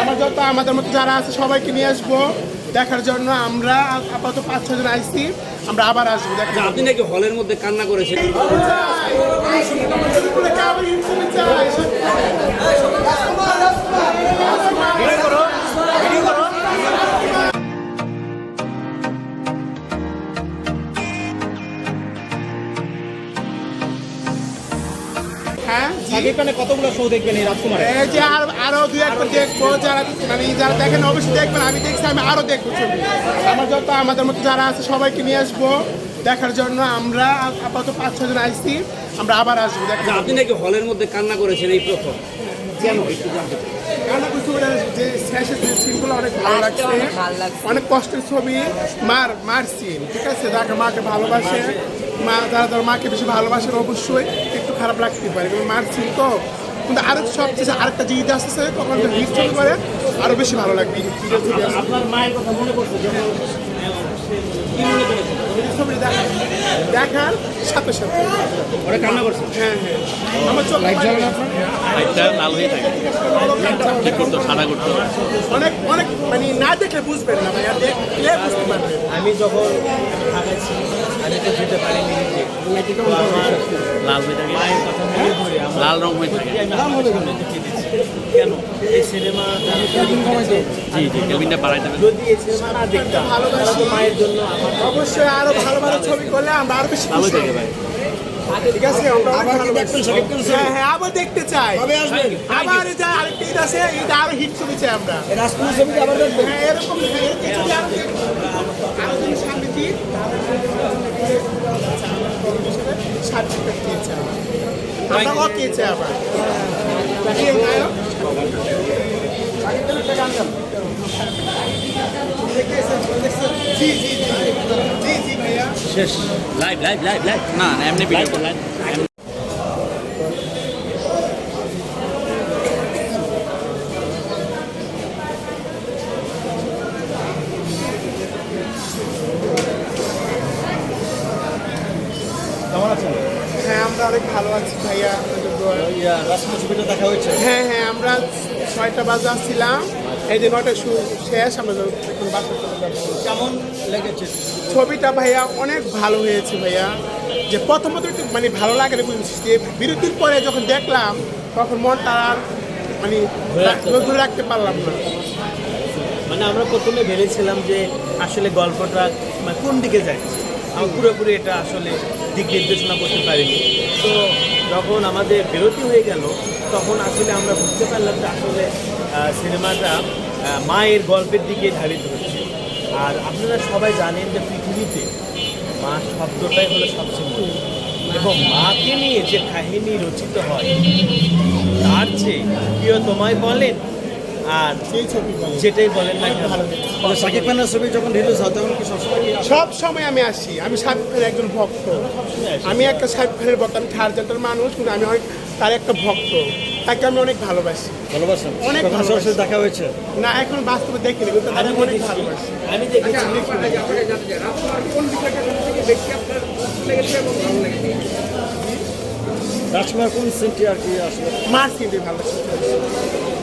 আমার যত আমাদের মতো যারা আছে সবাইকে নিয়ে আসব দেখার জন্য আমরা আপাতত পাঁচ ছজন আসছি আমরা আবার আসব দেখা আচ্ছা, আপনি নাকি হলের মধ্যে কান্না করেছেন হ্যাঁ খানের কতগুলো শো দেখবেন এই রাজকুমারে এই যে আর আরও দুই একবার দেখব যারা মানে যারা দেখেন অবশ্যই দেখবেন আমি দেখছি আমি আরও দেখব ছবি। আমার যত আমাদের মতো যারা আছে সবাইকে নিয়ে আসব দেখার জন্য। আমরা আপাতত পাঁচ ছজন আইসি আমরা আবার আসব দেখার আচ্ছা, আপনি নাকি হলের মধ্যে কান্না করেছেন এই প্রথম? কেন? একটু জানতে কিছু যে শেষের যে সিনগুলো অনেক ভালো লাগছে। অনেক কষ্টের ছবি মার মার সিন ঠিক আছে? যাকে মাকে ভালোবাসে মা, যারা যারা মাকে বেশি ভালোবাসে অবশ্যই একটু খারাপ লাগতে পারে। কিন্তু মার সিন তো, কিন্তু আরও সবচেয়ে আরেকটা যে ঈদ আসতেছে, তখন হিট করে আরও বেশি ভালো লাগবে। আপনার মায়ের কথা মনে পড়ছে মনে দেখার সাথে সাথে। ওরা কান্না করছে? হ্যাঁ হ্যাঁ। আমার চোখ লাইটটা লাল হয়ে থাকে। ঠিক করতো সাদা করতো। অনেক অনেক মানে না দেখলে বুঝবেন না ভাইয়া দেখলে বুঝতে পারবেন। আমি যখন ঢাকায় আমি তো যেতে পারিনি। লাল হয়ে থাকে। মনে রং হয়ে থাকে। কেন? এই সিনেমা জি জি কেবিনটা বাড়াইতে হবে যদি এই সিনেমা না দেখতাম মায়ের জন্য অবশ্যই আরও ভালো ভালো ছবি করলে আমরা আরও বেশি খুশি হব। ঠিক আছে আমরা হ্যাঁ হ্যাঁ আবার দেখতে চাই। আবার এই আরেকটা ঈদ আছে ঈদ আরও হিট ছবি চাই আমরা। হ্যাঁ এরকম। আমরা ওকে চাই আবার কি নায়ক? জি জি জি জি জি ভাইয়া শেষ লাইভ লাইভ লাইভ লাইভ না না, এমনি ভিডিও করো। কেমন হ্যাঁ আমরা অনেক ভালো আছি ভাইয়া। ইয়া ছবিটা দেখা হয়েছে? হ্যাঁ হ্যাঁ আমরা ছয়টা বাজে আসছিলাম। এই যে নটা শু শেষ আমরা এখন বাসা কেমন লেগেছে? ছবিটা ভাইয়া অনেক ভালো হয়েছে ভাইয়া। যে প্রথমত একটু মানে ভালো লাগে না বুঝছি যে বিরতির পরে যখন দেখলাম তখন মনটা আর মানে ধরে রাখতে পারলাম না। মানে আমরা প্রথমে ভেবেছিলাম যে আসলে গল্পটা মানে কোন দিকে যাচ্ছে? আমরা পুরোপুরি এটা আসলে দিক নির্দেশনা করতে পারিনি। তো যখন আমাদের বিরতি হয়ে গেল, তখন আসলে আমরা বুঝতে পারলাম যে আসলে সিনেমাটা মায়ের গল্পের দিকে ধাবিত হচ্ছে। আর আপনারা সবাই জানেন যে পৃথিবীতে মা শব্দটাই হলো সবচেয়ে এবং মাকে নিয়ে যে কাহিনী রচিত হয়, তার চেয়ে প্রিয় তোমায় বলেন আর যেটাই বলেন না সাকিব খানের ছবি যখন রিলিজ হয় তখন কি সবসময় সব সময় আমি আসি। আমি সাহেব খানের একজন ভক্ত। আমি একটা সাহেব খানের ভক্ত আমি থার্জাটার মানুষ কিন্তু আমি অনেক তার একটা ভক্ত। তাকে আমি অনেক ভালোবাসি। ভালোবাসেন? অনেক ভালোবাসি। দেখা হয়েছে? না এখন বাস্তবে দেখিনি কিন্তু আমি অনেক ভালোবাসি। আমি দেখেছি। রাজকুমার কোন সিনটি আর কি আসলে? মার কিন্তু ভালোবাসি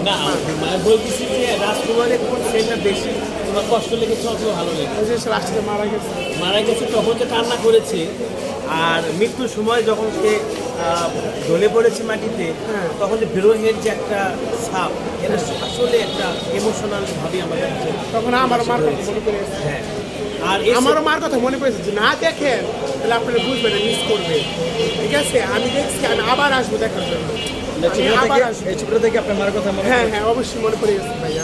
না মানে বলতেছি যে রাজকুমারের কোন সিনটা বেশি তোমার কষ্ট লেগেছে অথবা ভালো লেগেছে? মারা গেছে। মারা গেছে তখন যে কান্না করেছে। আর মৃত্যুর সময় যখন সে ঢলে পড়েছে মাটিতে হ্যাঁ। তখন যে বিরোহের যে একটা ছাপ এটা আসলে একটা ইমোশনাল ভাবে আমাদের তখন আমার মার কথা মনে পড়ে হ্যাঁ। আর আমারও মার কথা মনে পড়েছে যে না দেখেন তাহলে আপনারা বুঝবেন মিস করবে। ঠিক আছে? আমি দেখছি আমি আবার আসব দেখার জন্য। আমি আবার এই ছবিটা দেখে আপনার মার কথা মনে হ্যাঁ হ্যাঁ অবশ্যই মনে পড়ে গেছে ভাইয়া।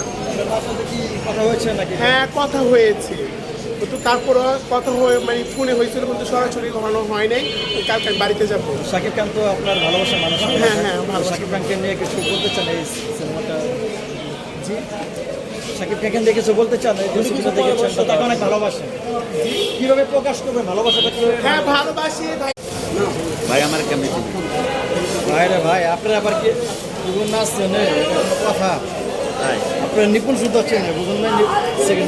কথা হয়েছে নাকি? হ্যাঁ কথা হয়েছে। কিন্তু তারপরে কথা হয়ে মানে ফোনে হয়েছিল কিন্তু সরাসরি কখনো হয় নাই। কালকে বাড়িতে যাব। শাকিব খান তো আপনার ভালোবাসার মানুষ। হ্যাঁ, হ্যাঁ, ভালো। শাকিব খানকে নিয়ে কিছু বলতে চান এই সিনেমাটা? জি। শাকিব খানকে নিয়ে কিছু বলতে চান? এই ছবিটা দেখেছেন তাকে অনেক ভালোবাসেন কীভাবে প্রকাশ করবে ভালোবাসাটা কীভাবে হ্যাঁ ভালোবাসি ভাই। ভাই আমার কেমনি ভাই রে ভাই আপনারা আবার কি বুঝুন না আসছেন এ, এটা কোনো কথা তাই আপনারা নিপুণ শুদ্ধ হচ্ছেন বুঝুন না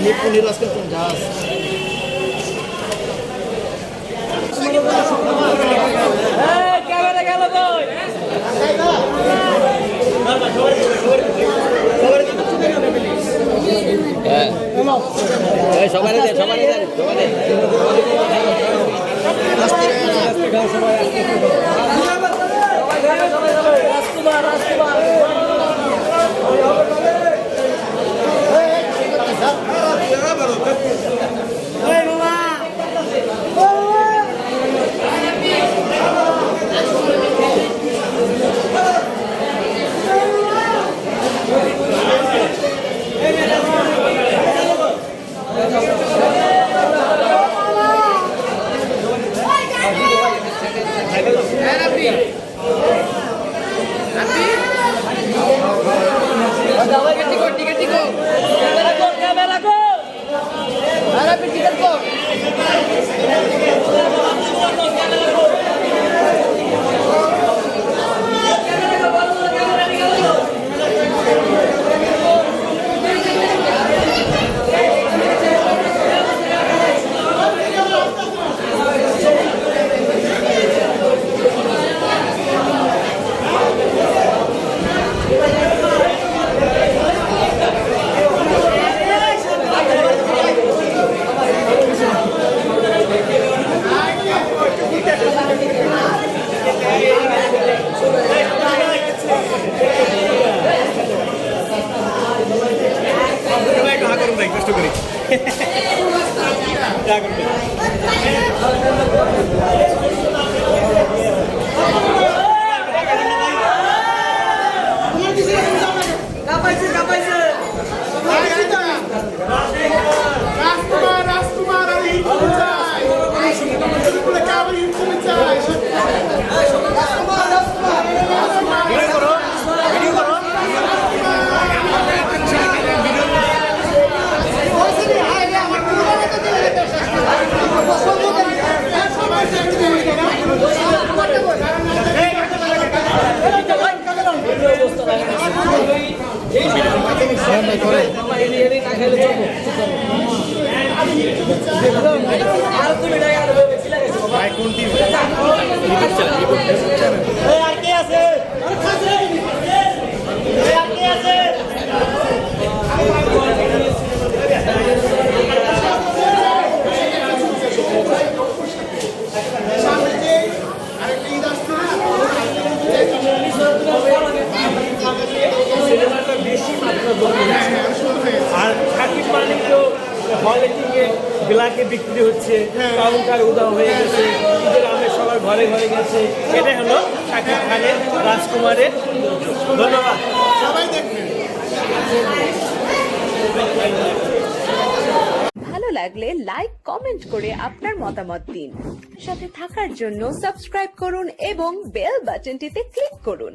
নিপুণ নিরাজকের কোন জাহাজ সবাই সবাই সবাই রাজকুমার রাজকুমার আর ইনকাম চাই বলে কাবার ইনকাম চাই সামনে যে আরেকটা ঈদ আসছে না সিনেমাটা বেশি মাত্রা দখল হ্যাঁ হ্যাঁ শুরু হয়েছে আর সাকিব মালিক তো হলে টিকে ব্ল্যাকে বিক্রি হচ্ছে কাউন্টার উদাও হয়ে গেছে। ঘরে ঘরে গেছে। এটা হলো সাকিব খানের, রাজকুমারের ধন্যবাদ। ভালো লাগলে লাইক, কমেন্ট করে আপনার মতামত দিন। সাথে থাকার জন্য সাবস্ক্রাইব করুন এবং বেল বাটনটিতে ক্লিক করুন।